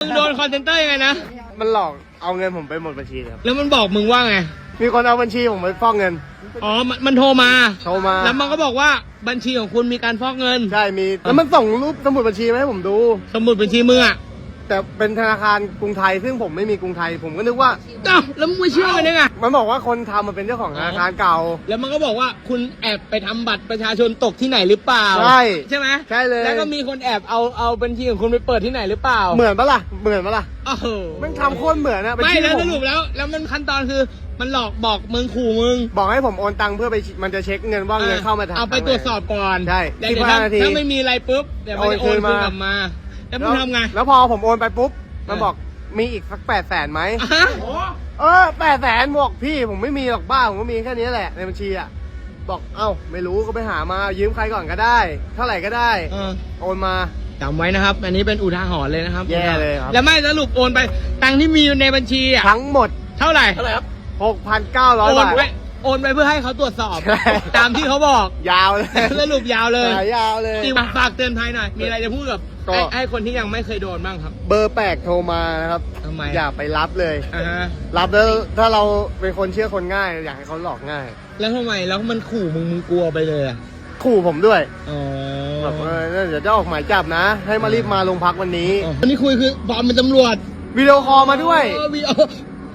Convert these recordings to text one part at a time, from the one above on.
มึงโดนคอนเซนเตอร์ยังไงนะ มันหลอกเอาเงินผมไปหมดบัญชีเลยครับ แล้วมันบอกมึงว่าไง มีคนเอาบัญชีผมไปฟอกเงิน อ๋อ มันมันโทรมา โทรมา แล้วมันก็บอกว่าบัญชีของคุณมีการฟอกเงิน ใช่ มี แล้วมันส่งรูปสมุดบัญชีมาให้ผมดู สมุดบัญชีมึงอะ แต่เป็นธนาคารกรุงไทย ซึ่งผมไม่มีกรุงไทย ผมก็นึกว่า อ้าวแล้วมึงไม่เชื่อมันได้ไง มันบอกว่าคนทำมันเป็นเจ้าของธนาคารเก่า แล้วมันก็บอกว่าคุณแอบไปทำบัตรประชาชนตกที่ไหนหรือเปล่า ใช่ใช่ไหมใช่เลย แล้วก็มีคนแอบเอาเอาบัญชีของคุณไปเปิดที่ไหนหรือเปล่าเหมือนปะล่ะเหมือนปะล่ะโอ้โหมันทำโคตรเหมือนนะบัญไม่ชีแล้วผสรุปแล้ว แล้วมันขั้นตอนคือมันหลอกบอกมึงขู่มึงบอกให้ผมโอนตังค์เพื่อไปมันจะเช็คเงินว่าเงินเข้ามาทางเอาไปตรวจสอบก่อนใช่แล้วเดี๋ยว15ถ้านาทีถ้าไม่มีอะไรปุ๊บเดี๋ยวมันจะโอนโอนคืคืนนมากลับมา แล้วมึงทำไง แล้วพอผมโอนไปปุ๊บ มันเออบอกมีอีกสักแปดแสนไหมฮะเออแปดแสนบอกพี่ผมไม่มีหรอกบ้าผมก็มีแค่นี้แหละในบัญชีอะ บอกเอ้าไม่รู้ก็ไปหามายืมใครก่อนก็ได้ เท่าไหร่ก็ได้เออโอนมาจำไว้นะครับ อันนี้เป็นอุทาหรณ์เลยนะครับ แย่เลยครับ แล้วไม่สรุปโอนไป ตังค์ที่มีอยู่ในบัญชีอะ ทั้งหมด เท่าไหร่หกพันเก้าร้อยโอนบาทไป โอนไปเพื่อให้เขาตรวจสอบ ใช่ ตามที่เขาบอกยาวเลยสรุปยาวเลยยาวเลย จริงฝากเตือนภัยหน่อย มีอะไรจะพูดกับก็ ให้ให้คนที่ยังไม่เคยโดนบ้างครับเบอร์แปลกโทรมานะครับ ทำไมอย่าไปรับเลย อ่าฮะรับแล้วถ้าเราเป็นคนเชื่อคนง่าย อยากให้เขาหลอกง่าย แล้วทำไมแล้วมันขู่มึงมึงกลัวไปเลยอะขู่ผมด้วย อ๋อแบบเออเดี๋ยวจะออกหมายจับนะ ให้มารีบมาโรงพักวันนี้อ๋ออันนี้คุยคือปลอมเป็นตำรวจวิดีโอคอลมาด้วยอ๋อวีโอ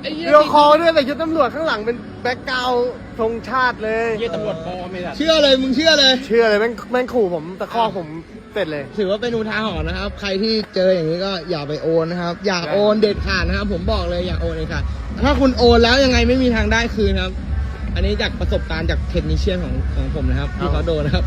ไอ้เหี้ยวิดีโอคอลด้วยใส่ชุดตำรวจข้างหลังเป็นแบ็คกราวด์ธงชาติเลย เหี้ยตำรวจปลอมไม่ได้เชื่อเลยมึงเชื่อเลย เชื่อเลยแม่งแม่งขู่ผมตะคอกผมเสร็จเลย ถือว่าเป็นอุทาหรณ์นะครับ ใครที่เจออย่างนี้ก็อย่าไปโอนนะครับ อย่าโอนเด็ดขาดนะครับ ผมบอกเลยอย่าโอนเลยค่ะถ้าคุณโอนแล้วยังไงไม่มีทางได้คืนครับ อันนี้จากประสบการณ์จากเทคนิชเชียนของของผมนะครับที่เขาโดนนะครับ